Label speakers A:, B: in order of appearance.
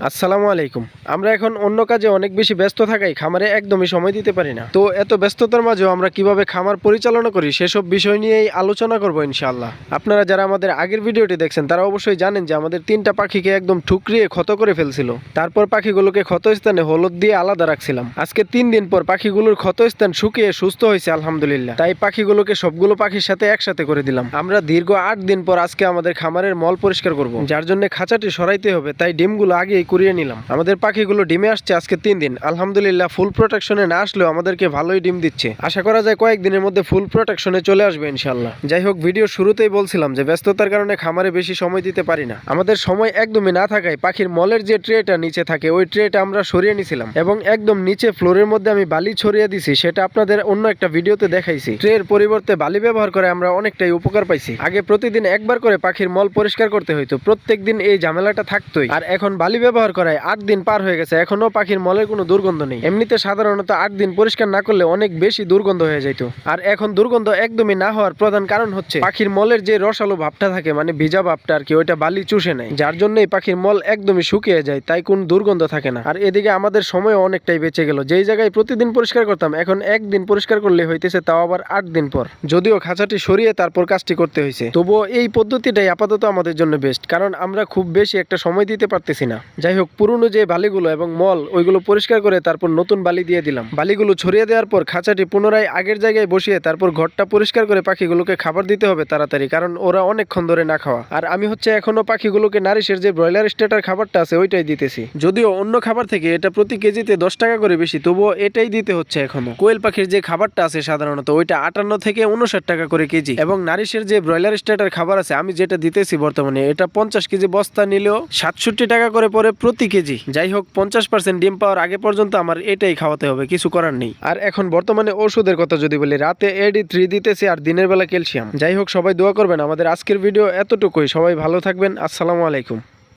A: আসসালামু আলাইকুম। আমরা এখন অন্য কাজে অনেক বেশি ব্যস্ত থাকাই খামারে একদমই সময় দিতে পারি না। তো এত ব্যস্ততার মাঝেও আমরা কীভাবে খামার পরিচালনা করি সেসব বিষয় নিয়েই আলোচনা করব ইনশাআল্লাহ। আপনারা যারা আমাদের আগের ভিডিওটি দেখছেন, তারা অবশ্যই জানেন যে আমাদের তিনটা পাখিকে একদম ঠুকরিয়ে ক্ষত করে ফেলছিল। তারপর পাখিগুলোকে ক্ষত স্থানে হলুদ দিয়ে আলাদা রাখছিলাম। আজকে তিন দিন পর পাখিগুলোর ক্ষত স্থান শুকিয়ে সুস্থ হয়েছে, আলহামদুলিল্লাহ। তাই পাখিগুলোকে সবগুলো পাখির সাথে একসাথে করে দিলাম। আমরা দীর্ঘ আট দিন পর আজকে আমাদের খামারের মল পরিষ্কার করব, যার জন্য খাঁচাটি সরাইতে হবে। তাই ডিমগুলো আগেই কুড়িয়ে নিলাম। আমাদের পাখিগুলো ডিমে আসছে আজকে তিন দিন। আলহামদুলিল্লাহ, ফুল প্রোটেকশনে না আসলেও আমাদেরকে ভালোই ডিম দিচ্ছে। আশা করা যায় কয়েকদিনের মধ্যে ফুল প্রোটেকশনে চলে আসবে ইনশাল্লাহ যাই হোক, ভিডিও শুরুতেই বলছিলাম যে ব্যস্ততার কারণে খামারে বেশি সময় দিতে পারি না। আমাদের সময় একদমই না থাকায় পাখির মলের যে ট্রেটা নিচে থাকে, ওই ট্রেটা আমরা সরিয়ে নিছিলাম এবং একদম নিচে ফ্লোরের মধ্যে আমি বালি ছড়িয়ে দিছি, সেটা আপনাদের অন্য একটা ভিডিওতে দেখাইছি। ট্রের পরিবর্তে বালি ব্যবহার করে আমরা অনেকটাই উপকার পাইছি। আগে প্রতিদিন একবার করে পাখির মল পরিষ্কার করতে হইতো প্রত্যেক দিন এই ঝামেলাটা থাকতোই। আর এখন বালি ব্যবহার করায় আট দিন পার হয়ে গেছে। এখনও পাখির মলের কোনো দুর্গন্ধ নেই। এমনিতে সাধারণত আট দিন পরিষ্কার না করলে অনেক বেশি দুর্গন্ধ হয়ে যেত আর এখন দুর্গন্ধ একদমই না হওয়ার প্রধান কারণ হচ্ছে পাখির মলের যে রসালো ভাবটা থাকে মানে ভিজা ভাবটা আর কি, ওইটা বালি চুষে নেয়। যার জন্যই পাখির মল একদমই শুকিয়ে যায়, তাই কোন দুর্গন্ধ থাকে না। আর এদিকে আমাদের সময় অনেকটাই বেঁচে গেল। যেই জায়গায় প্রতিদিন পরিষ্কার করতাম, এখন একদিন পরিষ্কার করলে হইতেছে তাও আবার আট দিন পর। যদিও খাঁচাটি সরিয়ে তারপর কাজটি করতে হয়েছে তবুও এই পদ্ধতিটাই আপাতত আমাদের জন্য বেস্ট কারণ আমরা খুব বেশি একটা সময় দিতে পারতেছি না। যাই হোক, পুরনো যে বালিগুলো এবং মল, ওইগুলো পরিষ্কার করে তারপর নতুন বালি দিয়ে দিলাম। বালিগুলো ছড়িয়ে দেওয়ার পর খাঁচাটি পুনরায় আগের জায়গায় বসিয়ে তারপর ঘরটা পরিষ্কার করে পাখিগুলোকে খাবার দিতে হবে তাড়াতাড়ি, কারণ ওরা অনেকক্ষণ ধরে না খাওয়া। আর আমি হচ্ছে এখনও পাখিগুলোকে নারিশের যে ব্রয়লার স্টেটার খাবারটা আছে, ওইটাই দিতেছি। যদিও অন্য খাবার থেকে এটা প্রতি কেজিতে দশ টাকা করে বেশি, তবুও এটাই দিতে হচ্ছে এখনও। কোয়েল পাখির যে খাবারটা আছে সাধারণত, ওইটা আটান্ন থেকে উনষাট টাকা করে কেজি। এবং নারিশের যে ব্রয়লার স্টেটার খাবার আছে, আমি যেটা দিতেছি বর্তমানে, এটা পঞ্চাশ কেজি বস্তা নিলেও সাতষট্টি টাকা করে পরে প্রতি কেজি। যাই হোক, পঞ্চাশ পার্সেন্ট ডিম পাওয়ার আগে পর্যন্ত আমার এটাই খাওয়াতে হবে, কিছু করার নেই। আর এখন বর্তমানে ওষুধের কথা যদি বলি, রাতে এডি থ্রি দিতেছে আর দিনের বেলা ক্যালসিয়াম। যাই হোক, সবাই দোয়া করবেন, আমাদের আজকের ভিডিও এতটুকুই। সবাই ভালো থাকবেন, আসসালামু আলাইকুম।